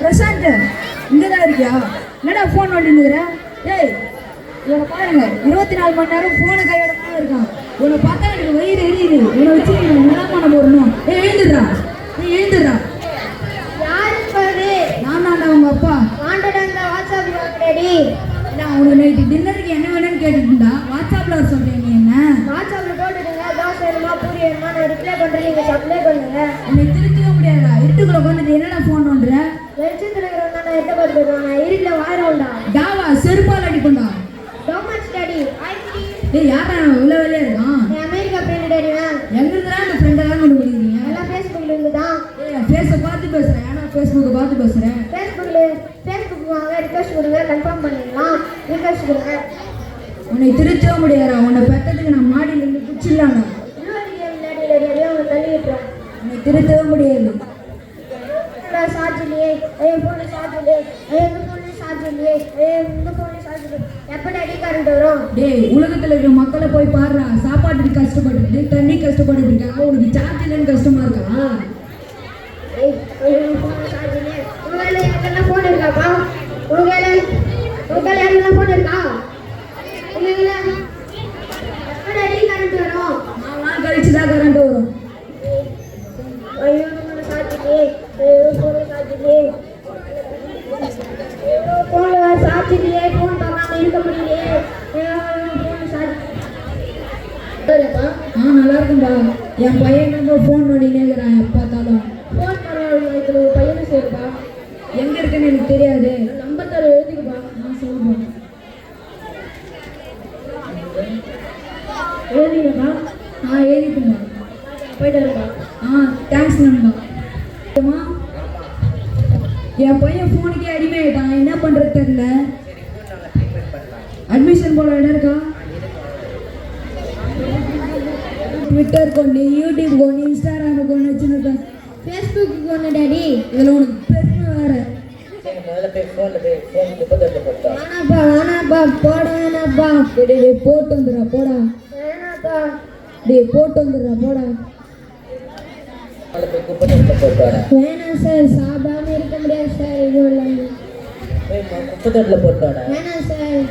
பிரசாந்த் இங்கே தான் இருக்கியா? என்னடா ஃபோன் நோண்டினுக்கிற ஏய் இவனை பாருங்க இருபத்தி நாலு மணி நேரம் ஃபோனு கையோட தான் இருக்கான். இவனை பார்த்தா எனக்கு வயிறு எரியுது. இவனை வச்சு என்ன பண்ண போடணும் ஏய் எழுந்துடுறா. ஏய் எழுந்துடுறா. நான் தான்டா உங்க அப்பா. ஆண்டடங்க வாட்ஸ்அப் பார்க்கறடி நான் உனக்கு நைட்டு டின்னருக்கு என்ன வேணும்னு கேட்டுட்டுண்டா வாட்ஸ்அப்பில் வர சொல்கிறேன் நீ என்ன? வாட்ஸ்அப்ல போட்டுடுங்க. தோசை வேணுமா பூரி வேணுமா நான் ரிப்ளை பண்றேன். நீங்க சப்ளை பண்ணுங்க என்னை திருத்தவே முடியாதா இருட்டுக்குள்ள உட்காந்துட்டு என்னடா ஃபோன் நோண்டுற வெளிச்சத்துல இருக்கிறவங்க நான் போயிடுவேன் நான் இருட்டில் வாரம்டா டாவா செருப்பால் அடிப்பண்டா? Much daddy? I think ஏய் யாரா வெளியே இருக்கான்? என் அமெரிக்கா ஃப்ரெண்ட் டேடிவேன் எங்க இருந்தா அந்த ஃப்ரெண்டெல்லாம் கொண்டு முடிக்கிறீங்க எல்லாம் ஃபேஸ்புக்கில் இருந்து தான். ஏய் ஃபேஸை பார்த்து ஃபேஸ்புக்கை பார்த்து பேசுகிறேன் ஃபேஸ்புக்கில் ஃபேஸ்புக் வாங்க ரிக்வஸ்ட் கொடுங்க கன்ஃபார்ம் பண்ணிடலாம். ரிக்வஸ்ட் கொடுங்க. உன்னை திருத்தவே முடியாதா உன்னை பெத்ததுக்கு நான் மாடியில இருந்து டேடி டேடி விட்டுறேன் உன்னை திருத்தவே முடியாது. இல்லையே ஐயோ ஃபோனு சார்ஜ் இல்லையே. ஐயோ இந்த ஃபோனு சார்ஜ் இல்லையே. ஐயோ இந்த ஃபோனு சார்ஜ் இல்லையே. எப்போ டேடி கரண்ட் வரும்? டேய் உலகத்துல இருக்கிற மக்களை போய் பாருடா. சாப்பாட்டுக்கு கஷ்டப்பட்டுட்டு தண்ணி கஷ்டப்பட்டு இருக்காங்க உனக்கு சார்ஜ் இல்லைன்னு கஷ்டமா இருக்கா? உங்க கையில் யாருக்கெல்லாம் ஃபோன் இருக்காப்பா உங்க கையில் உங்க கையில் யாருக்கெல்லாம் ஃபோன் இருக்கா இல்லை இல்லை எப்போ டேடி கரண்ட் வரும் நான் கழிச்சு தான் கரண்ட் வரும் ஐயோ ஃபோனு சார்ஜ் இல்லையே ஐயோ ஃபோனு சார்ஜ் இல்லையே ஐயோ இல்லையே ஃபோன் பார்க்காம இருக்க முடியலையே ஆ நல்லா இருக்கும்பா என் பையன் நம்ம ஃபோன் எப்போ பார்த்தாலும். ஃபோன் பண்ண இதில் ஒரு பையனை சேருப்பா? எங்க இருக்குன்னு எனக்கு தெரியாது. நம்பர் தர எழுதிக்குப்பா நான் சொல்லுவேன் எழுதிக்கப்பா ஆ எழுதிக்கும்பா போயிட்டு வரப்பா ஆ தேங்க்ஸ் நண்பா. என் பையன் ஃபோனுக்கே அடிமையாயிட்டான். என்ன பண்றது தெரியல. அட்மிஷன் போல இடம் இருக்கா? ட்விட்டர் கொண்டு யூடியூப் கொண்டு இன்ஸ்டாகிராம் கொண்டு வச்சுருக்கேன் ஃபேஸ்புக்கு கொண்டு டேடி. இதில் உனக்கு பெருமை வேற. வேணாப்பா வேணாப்பா போட வேணாப்பா டேய், போட்டு வந்துடுறா போடா. வேணாப்பா டேய் போட்டு வந்துடுறா போடா முதல்ல போய் முப்பத்தெட்டு போட்டு வரேன் வேணாம் சார் சாப்பிடாம இருக்க முடியாது சார் இது இல்லாமல் போய் முப்பத்தெட்டில் போட்டு வரேன் வேணாம் சார்.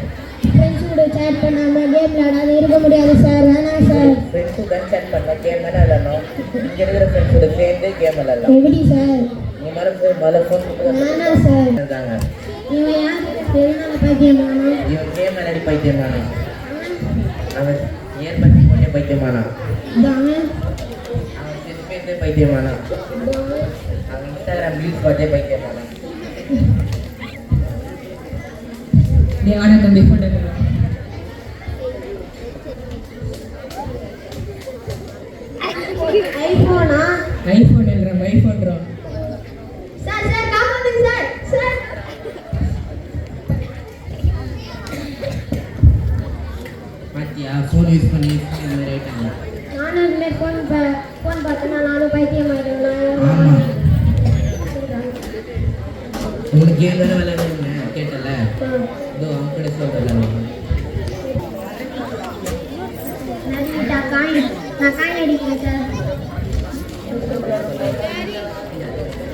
ஃப்ரெண்ட்ஸ் கூட சேட் பண்ணாம கேம் விளையாடாத இருக்க முடியாது சார் வேணாம் சார். ஃப்ரெண்ட்ஸுடன் சேட் பண்ண கேம் வேணா விளாடணும் இங்கே இருக்கிற ஃப்ரெண்ட்ஸோட சேர்ந்து கேம் விளாடலாம் எப்படி சார்? நீ மேலே போய் முதல்ல ஃபோன் வேணாம் சார். இருந்தாங்க இவன் யாருக்கு தெரியாத பைத்தியமானோ? இவன் கேம் விளையாடி பைத்தியமானா. அவன் ஏன் பற்றி போட்டே பைத்தியமானா பேசே பைத்தியமானா? அவன் இன்ஸ்டாகிராம் ரீல்ஸ் பார்த்தே பைத்தியமானா? ஆனா தம்பி போட்டு வந்துடுறா. ஐஃபோனா ஐஃபோன் என்றான் ஐஃபோன்றான் சார் சார் காப்பாத்துங்க சார் சார். பாத்தியா? ஃபோன் யூஸ் பண்ணி யூஸ் பண்ணி இதுமாரி ஃபோன் ஃபோன் பார்த்தேன்னா நானும் பைத்தியம் உங்களுக்கு கேம் தானே விளையாடுங்க கேட்டல இதோ அவன் கூட நான் காயின் நான் காயின் அடிக்கிறேன் சார்